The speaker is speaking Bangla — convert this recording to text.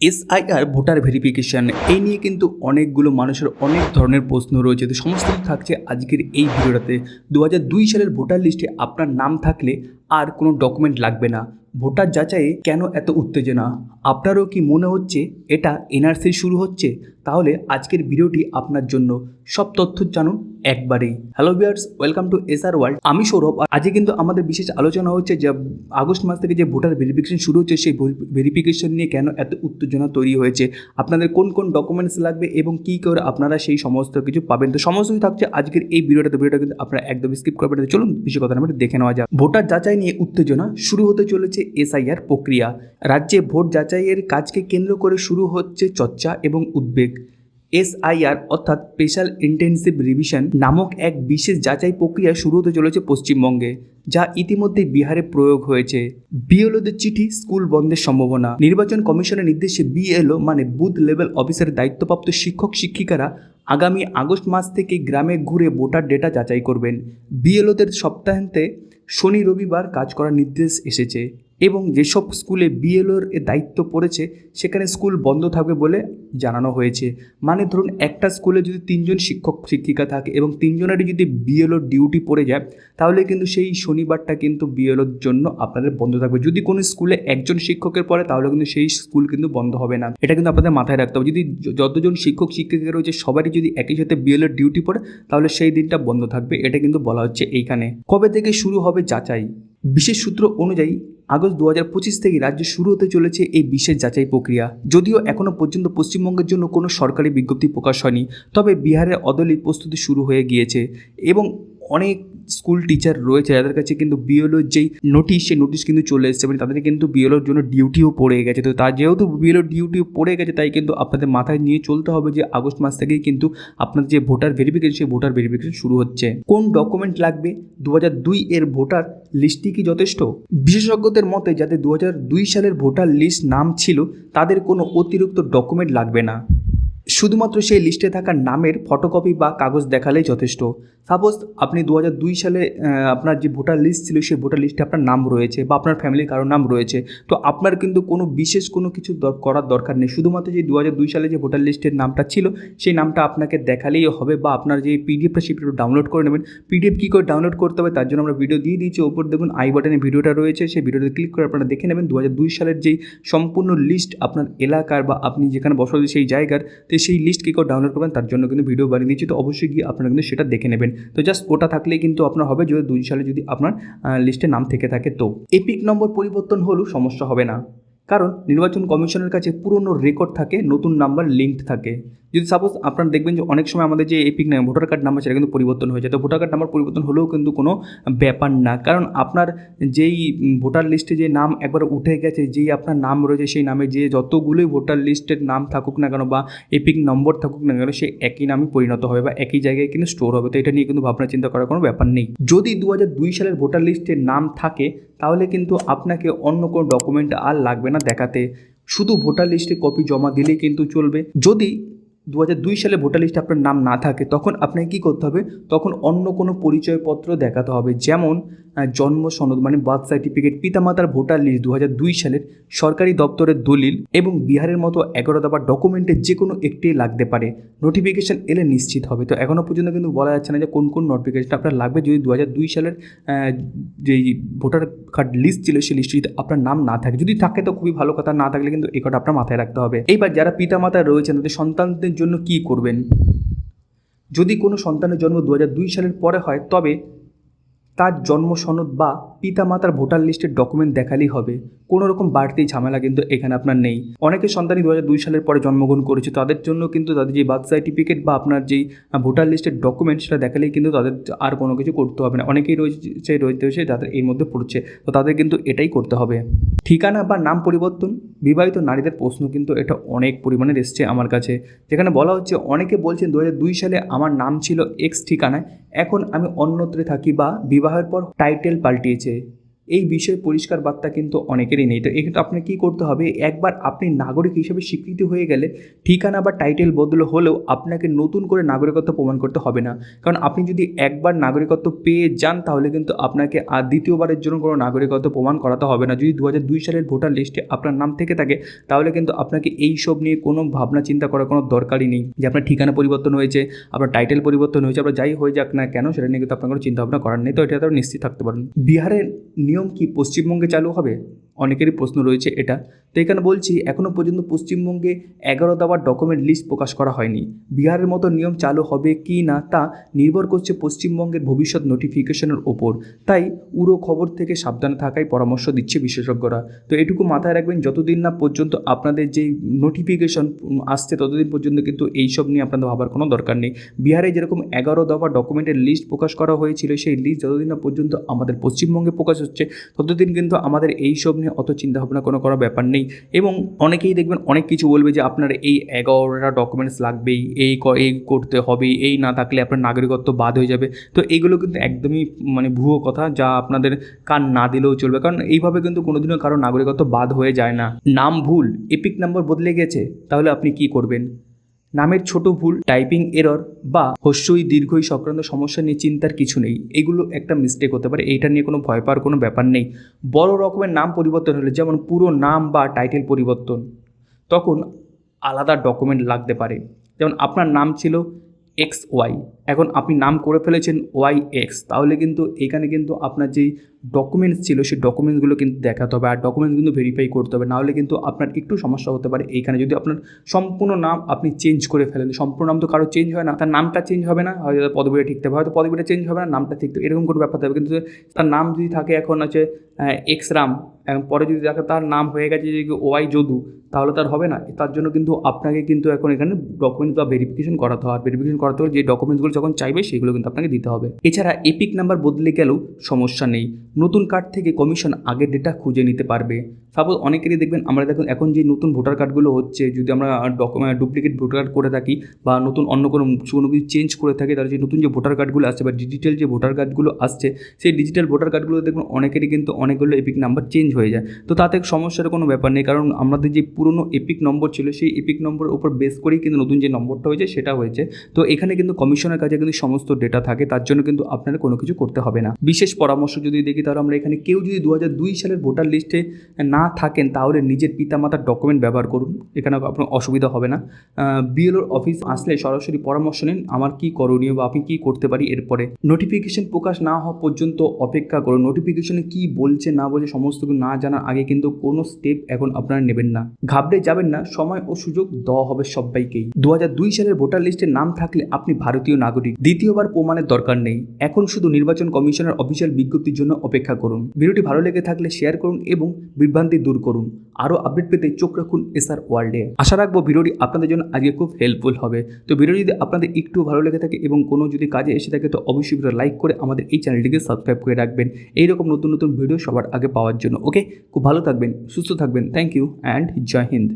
এসআইআর ভোটার ভেরিফিকেশান এই নিয়ে কিন্তু অনেকগুলো মানুষের অনেক ধরনের প্রশ্ন রয়েছে। তো সমস্ত থাকছে আজকের এই ভিডিওটাতে। দু সালের ভোটার লিস্টে আপনার নাম থাকলে আর কোনো ডকুমেন্ট লাগবে না। ভোটার যাচাইয়ে কেন এত উত্তেজনা? আপনারও কি মনে হচ্ছে এটা এনআরসি শুরু হচ্ছে? তাহলে আজকের ভিডিওটি আপনার জন্য। সব তথ্য জানুন একবারেই। Hello viewers welcome to S R world আমি সৌরভ। আর আজকে কিন্তু আমাদের বিশেষ আলোচনা হচ্ছে যে আগস্ট মাস থেকে যে ভোটার ভেরিফিকেশন শুরু হচ্ছে, সেই ভেরিফিকেশন নিয়ে কেন এত উত্তেজনা তৈরি হয়েছে? আপনাদের কোন কোন ডকুমেন্টস লাগবে এবং কী করে আপনারা সেই সমস্ত কিছু পাবেন? তো সমস্ত কিছু থাকছে আজকের এই ভিডিওটাতে ভিডিওটা কিন্তু আপনারা একদম স্কিপ করবেন। চলুন বিষয় কথা দেখে নেওয়া যাক। ভোটার যাচাই নিয়ে উত্তেজনা শুরু হতে চলেছে এসআইআর প্রক্রিয়া। রাজ্যে ভোট যাচাইয়ের কাজকে কেন্দ্র করে শুরু হচ্ছে চর্চা এবং উদ্বেগ। এসআইআর অর্থাৎ স্পেশাল ইন্টেনসিভ রিভিশন নামক এক বিশেষ যাচাই প্রক্রিয়া শুরু হতে চলেছে পশ্চিমবঙ্গে, যা ইতিমধ্যে বিহারে প্রয়োগ হয়েছে। বিএলওদের চিঠি স্কুল বন্ধের সম্ভাবনা। নির্বাচন কমিশনের নির্দেশে বিএলও মানে বুথ লেভেল অফিসারের দায়িত্বপ্রাপ্ত শিক্ষক শিক্ষিকারা আগামী আগস্ট মাস থেকে গ্রামে ঘুরে ভোটার ডেটা যাচাই করবেন। বিএলওদের সপ্তাহান্তে শনি রবিবার কাজ করার নির্দেশ এসেছে। এবং যেসব স্কুলে বিএলওর দায়িত্ব পড়েছে, সেখানে স্কুল বন্ধ থাকবে বলে জানানো হয়েছে। মানে ধরুন, একটা স্কুলে যদি তিনজন শিক্ষক, শিক্ষিকা থাকে এবং তিনজনেরই যদি বিএলওর ডিউটি পড়ে যায়, তাহলে কিন্তু সেই শনিবারটা কিন্তু বিএলওর জন্য আপনাদের বন্ধ থাকবে। যদি কোনো স্কুলে একজন শিক্ষকের পড়ে, তাহলে কিন্তু সেই স্কুল কিন্তু বন্ধ হবে না। এটা কিন্তু আপনাদের মাথায় রাখতে হবে। যদি যতজন শিক্ষক, শিক্ষিকা রয়েছে, সবারই যদি একই সাথে বিএলওর ডিউটি পড়ে, তাহলে সেই দিনটা বন্ধ থাকবে। এটা কিন্তু বলা হচ্ছে এইখানে। কবে থেকে শুরু হবে যাচাই? বিশেষ সূত্র অনুযায়ী, আগস্ট দু হাজার পঁচিশ থেকে রাজ্যে শুরু হতে চলেছে এই বিশেষ যাচাই প্রক্রিয়া। যদিও এখনও পর্যন্ত পশ্চিমবঙ্গের জন্য কোনো সরকারি বিজ্ঞপ্তি প্রকাশ হয়নি, তবে বিহারের অদলিত প্রস্তুতি শুরু হয়ে গিয়েছে এবং অনেক স্কুল টিচার রয়েছে যাদের কাছে কিন্তু বিএলওর যেই নোটিশ সেই নোটিশ কিন্তু চলে এসেছে মানে তাদের কিন্তু বিএলওর জন্য ডিউটিও পড়ে গেছে। তো তার যেহেতু বিএলওর ডিউটিও পড়ে গেছে, তাই কিন্তু আপনাদের মাথায় নিয়ে চলতে হবে যে আগস্ট মাস থেকেই কিন্তু আপনাদের যে ভোটার ভেরিফিকেশন সেই ভোটার ভেরিফিকেশন শুরু হচ্ছে। কোন ডকুমেন্ট লাগবে? দু হাজার দুই এর ভোটার লিস্টটি কি যথেষ্ট? বিশেষজ্ঞদের মতে যাদের দু সালের ভোটার লিস্ট নাম ছিল, তাদের কোনো অতিরিক্ত ডকুমেন্ট লাগবে না। শুধুমাত্র সেই লিস্টে থাকা নামের ফটোকপি বা কাগজ দেখালেই যথেষ্ট। সাপোজ আপনি দু দুই সালে আপনার যে ভোটার লিস্ট ছিল, সেই ভোটার লিস্টে আপনার নাম রয়েছে বা আপনার ফ্যামিলির কারোর নাম রয়েছে। তো আপনার কিন্তু কোনো বিশেষ কোনো কিছু করার দরকার নেই। শুধুমাত্র যে দু দুই সালে যে ভোটার লিস্টের নামটা ছিল, সেই নামটা আপনাকে দেখালেই হবে বা আপনার যে পিডিএফটা সেই ডাউনলোড করে নেবেন। পিডিএফ কী করে ডাউনলোড করতে হবে, তার জন্য আমরা ভিডিও দিয়ে দিয়েছি। ওপর দেখুন আই বাটনে ভিডিওটা রয়েছে, সেই ভিডিওতে ক্লিক করে আপনারা দেখে নেবেন। দু সালের যেই সম্পূর্ণ লিস্ট আপনার এলাকার বা আপনি যেখানে বসবাস সেই জায়গার, তো সেই লিস্ট কী করে ডাউনলোড করবেন, তার জন্য কিন্তু ভিডিও বানিয়ে দিচ্ছি তো অবশ্যই গিয়ে আপনারা কিন্তু সেটা দেখে নেবেন। তো জাস্ট ওটা থাকলেই কিন্তু আপনার হবে, যদি দুই সালে যদি আপনার লিস্টে নাম থেকে থাকে, তো এপিক নম্বর পরিবর্তন হলেও সমস্যা হবে না। কারণ নির্বাচন কমিশনের কাছে পুরনো রেকর্ড থাকে, নতুন নাম্বার লিঙ্কড থাকে। যদি সাপোজ আপনারা দেখবেন যে অনেক সময় আমাদের যে এপিক নাম ভোটার কার্ড নাম্বার সেটা কিন্তু পরিবর্তন হয়ে যায়। তো ভোটার কার্ড নাম্বার পরিবর্তন হলেও কিন্তু কোনো ব্যাপার না। কারণ আপনার যেই ভোটার লিস্টে যে নাম একবার উঠে গেছে, যেই আপনার নাম রয়েছে সেই নামে যে যতগুলোই ভোটার লিস্টের নাম থাকুক না কেন বা এপিক নম্বর থাকুক না কেন, সে একই নামই পরিণত হবে বা একই জায়গায় কিন্তু স্টোর হবে। তো এটা নিয়ে কিন্তু ভাবনা চিন্তা করার কোনো ব্যাপার নেই। যদি দু সালের ভোটার লিস্টের নাম থাকে তাহলে কিন্তু আপনাকে অন্য কোনো ডকুমেন্ট আর লাগবে না দেখাতে। শুধু ভোটার লিস্টে কপি জমা দিলেই কিন্তু চলবে। যদি দু সালে ভোটার লিস্টে আপনার নাম না থাকে, তখন আপনাকে কী করতে হবে? তখন অন্য কোনো পরিচয়পত্র দেখাতে হবে। যেমন জন্ম, সনদ মানে বার্থ সার্টিফিকেট, পিতামাতার ভোটার লিস্ট দু সালের সরকারি দপ্তরের দলিল এবং বিহারের মতো এগারো দফা ডকুমেন্টের যে কোনো একটি লাগতে পারে। নোটিফিকেশন এলে নিশ্চিত হবে। তো এখনও পর্যন্ত কিন্তু বলা যাচ্ছে না যে কোন কোন নোটিফিকেশন আপনার লাগবে। যদি দু সালের যেই ভোটার কার্ড লিস্ট ছিল, সেই লিস্টে যদি আপনার নাম না থাকে, যদি থাকে তো খুবই ভালো কথা, না থাকলে কিন্তু এই কথা আপনার মাথায় রাখতে হবে। এইবার যারা পিতামাতা রয়েছেন, তাদের সন্তানদের জন্য কি করবেন? যদি কোনো সন্তানের জন্ম দু সালের পরে হয় তবে তার জন্ম সনদ বা পিতামাতার ভোটার লিস্টের ডকুমেন্ট দেখালেই হবে। কোনো রকম বাড়তি ঝামেলা কিন্তু এখানে আপনার নেই। অনেকে সন্তানই দু দুই সালের পরে জন্মগ্রহণ করেছে। তাদের জন্য কিন্তু তাদের যে বার্থ সার্টিফিকেট বা আপনার যেই ভোটার লিস্টের ডকুমেন্ট সেটা দেখালেই কিন্তু তাদের আর কোনো কিছু করতে হবে না। অনেকেই রয়েছে রয়েছে যাদের এর মধ্যে পড়ছে। তো তাদের কিন্তু এটাই করতে হবে। ঠিকানা বা নাম পরিবর্তন, বিবাহিত নারীদের প্রশ্ন কিন্তু এটা অনেক পরিমাণে এসছে আমার কাছে। যেখানে বলা হচ্ছে, অনেকে বলছেন দু সালে আমার নাম ছিল এক্স ঠিকানায়, এখন আমি অন্যত্রে থাকি বা বিবাহের পর টাইটেল পাল্টিয়েছে। এই বিষয়ে পরিষ্কার বার্তা কিন্তু অনেকেরই নেই। তো এক্ষেত্রে আপনাকে কী করতে হবে? একবার আপনি নাগরিক হিসেবে স্বীকৃতি হয়ে গেলে ঠিকানা বা টাইটেল বদল হলেও আপনাকে নতুন করে নাগরিকত্ব প্রমাণ করতে হবে না। কারণ আপনি যদি একবার নাগরিকত্ব পেয়ে যান, তাহলে কিন্তু আপনাকে আর দ্বিতীয়বারের জন্য কোনো নাগরিকত্ব প্রমাণ করাতে হবে না। যদি দু সালের ভোটার লিস্টে আপনার নাম থেকে থাকে, তাহলে কিন্তু আপনাকে এই সব নিয়ে কোনো ভাবনা চিন্তা করার কোনো দরকারই নেই। যে আপনার ঠিকানা পরিবর্তন হয়েছে, আপনার টাইটেল পরিবর্তন হয়েছে, আপনার যাই হয়ে যাক না কেন, সেটা নিয়ে কিন্তু আপনার কোনো চিন্তা ভাবনা করার নেই। তো এটা তো নিশ্চিত থাকতে পারেন। বিহারের নিয়ম কি পশ্চিমবঙ্গে চালু হবে? অনেকেরই প্রশ্ন রয়েছে এটা। তো এখানে বলছি এখনও পর্যন্ত পশ্চিমবঙ্গে এগারো দাবার ডকুমেন্ট লিস্ট প্রকাশ করা হয়নি। বিহারের মতো নিয়ম চালু হবে কি না তা নির্ভর করছে পশ্চিমবঙ্গের ভবিষ্যৎ নোটিফিকেশনের ওপর। তাই উড়ো খবর থেকে সাবধানে থাকাই পরামর্শ দিচ্ছে বিশেষজ্ঞরা। তো এটুকু মাথায় রাখবেন, যতদিন না পর্যন্ত আপনাদের যেই নোটিফিকেশন আসছে, ততদিন পর্যন্ত কিন্তু এইসব নিয়ে আপনাদের ভাবার কোনো দরকার নেই। বিহারে যেরকম এগারো দফা ডকুমেন্টের লিস্ট প্রকাশ করা হয়েছিল, সেই লিস্ট যতদিন না পর্যন্ত আমাদের পশ্চিমবঙ্গে প্রকাশ হচ্ছে, ততদিন কিন্তু আমাদের এই সব নিয়ে অত চিন্তাভাবনা কোনো করার ব্যাপার নেই। এবং অনেকেই দেখবেন অনেক কিছু বলবে যে আপনার এই এগারোটা ডকুমেন্টস লাগবেই, এই এই করতে হবে, এই না থাকলে আপনার নাগরিকত্ব বাদ হয়ে যাবে। তো এইগুলো কিন্তু একদমই মানে ভুয়ো কথা যা আপনাদের কান না দিলেও চলবে। কারণ এইভাবে কিন্তু কোনোদিনও কারও নাগরিকত্ব বাদ হয়ে যায় না। নাম ভুল এপিক নাম্বার বদলে গেছে, তাহলে আপনি কি করবেন? নামের ছোট ভুল টাইপিং এরর বা হস্যই, দীর্ঘই, সংক্রান্ত সমস্যা নিয়ে চিন্তার কিছু নেই। এগুলো একটা মিস্টেক হতে পারে। এইটা নিয়ে কোনো ভয় পাওয়ার কোনো ব্যাপার নেই। বড় রকমের নাম পরিবর্তন হলে, যেমন পুরো নাম বা টাইটেল পরিবর্তন, তখন আলাদা ডকুমেন্ট লাগতে পারে। যেমন আপনার নাম ছিল এক্স ওয়াই এখন আপনি নাম করে ফেলেছেন ওয়াই এক্স তাহলে কিন্তু এখানে কিন্তু আপনার যেই ডকুমেন্টস ছিল, সেই ডকুমেন্টসগুলো কিন্তু দেখাতে হবে। আর ডকুমেন্টস কিন্তু ভেরিফাই করতে হবে, নাহলে কিন্তু আপনার একটু সমস্যা হতে পারে। এইখানে যদি আপনার সম্পূর্ণ নাম আপনি চেঞ্জ করে ফেলেন সম্পূর্ণ নাম তো কারও চেঞ্জ হয় না, তার নামটা চেঞ্জ হবে না, হয়তো পদবিটা ঠিক থাকবে, হয়তো পদবিটা চেঞ্জ হবে না, নামটা ঠিক এরকম কোনো ব্যাপার থাকবে কিন্তু তার নাম যদি থাকে এখন আছে এক্স রাম, এখন পরে যদি দেখে তার নাম হয়ে গেছে যে ওয়াই যদু, তাহলে তার হবে না। তার জন্য কিন্তু আপনাকে কিন্তু এখন এখানে ডকুমেন্টস বা ভেরিফিকেশন করাতে হবে। ভেরিফিকেশন করাতে হলে যে ডকুমেন্টসগুলো যখন চাইবে সেগুলো কিন্তু আপনাকে দিতে হবে। এছাড়া এপিক নাম্বার বদলে গেলেও সমস্যা নেই। নতুন কার্ড থেকে কমিশন আগের ডেটা খুঁজে নিতে পারবে। সাপোজ অনেকেরই দেখবেন, আমরা দেখুন এখন যে নতুন ভোটার কার্ডগুলো হচ্ছে, যদি আমরা ডকুমেন্ট ডুপ্লিকেট ভোটার কার্ড করে থাকি বা নতুন অন্য কোনো কোনো কিছু চেঞ্জ করে থাকি, তাহলে যে নতুন যে ভোটার কার্ডগুলো আসছে বা ডিজিটাল যে ভোটার কার্ডগুলো আসছে, সেই ডিজিটাল ভোটার কার্ডগুলো দেখুন অনেকেরই কিন্তু অনেকগুলো এপিক নাম্বার চেঞ্জ হয়ে যায়। তো তাতে সমস্যার কোনো ব্যাপার নেই, কারণ আমাদের যে পুরনো এপিক নম্বর ছিল, সেই এপিক নম্বরের উপর বেস করেই কিন্তু নতুন যে নম্বরটা হয়েছে, সেটা হয়েছে। তো এখানে কিন্তু কমিশনের কাছে কিন্তু সমস্ত ডেটা থাকে, তার জন্য কিন্তু আপনার কোনো কিছু করতে হবে না। বিশেষ পরামর্শ যদি দেখি, তাহলে আমরা এখানে কেউ যদি দু সালের ভোটার লিস্টে না থাকেন, তাহলে নিজের পিতামাতার ডকুমেন্ট ব্যবহার করুন। এখানে আপনার অসুবিধা হবে না। বিএলওর অফিস আসলে সরাসরি পরামর্শ নিন, আমার কি করণীয় বা আপনি কী করতে পারি এরপরে। নোটিফিকেশন প্রকাশ না হওয়া পর্যন্ত অপেক্ষা করুন। নোটিফিকেশনে কি বলছে, না বলছে, সমস্ত কিছু না জানার আগে কিন্তু কোনো স্টেপ এখন আপনারা নেবেন না। ঘাবড়ে যাবেন না, সময় ও সুযোগ দেওয়া হবে সবাইকেই। দু সালের ভোটার লিস্টে নাম থাকলে আপনি ভারতীয় নাগরিক দ্বিতীয়বার প্রমাণের দরকার নেই। এখন শুধু নির্বাচন কমিশনের অফিসিয়াল বিজ্ঞপ্তির জন্য অপেক্ষা করুন। ভিডিওটি ভালো লেগে থাকলে শেয়ার করুন এবং বিভ্রান্তি দূর করুন। আরও আপডেট পেতে চোখ রাখুন এসআর ওয়ার্ল্ডে। আশা রাখব ভিডিওটি আপনাদের জন্য আজকে খুব হেল্পফুল হবে। তো ভিডিও যদি আপনাদের একটু ভালো লেগে থাকে এবং কোনো যদি কাজে এসে থাকে, তো অবশ্যই ভিডিও লাইক করে আমাদের এই চ্যানেলটিকে সাবস্ক্রাইব করে রাখবেন। এইরকম নতুন নতুন ভিডিও সবার আগে পাওয়ার জন্য ওকে খুব ভালো থাকবেন, সুস্থ থাকবেন। Thank you and Joy Hind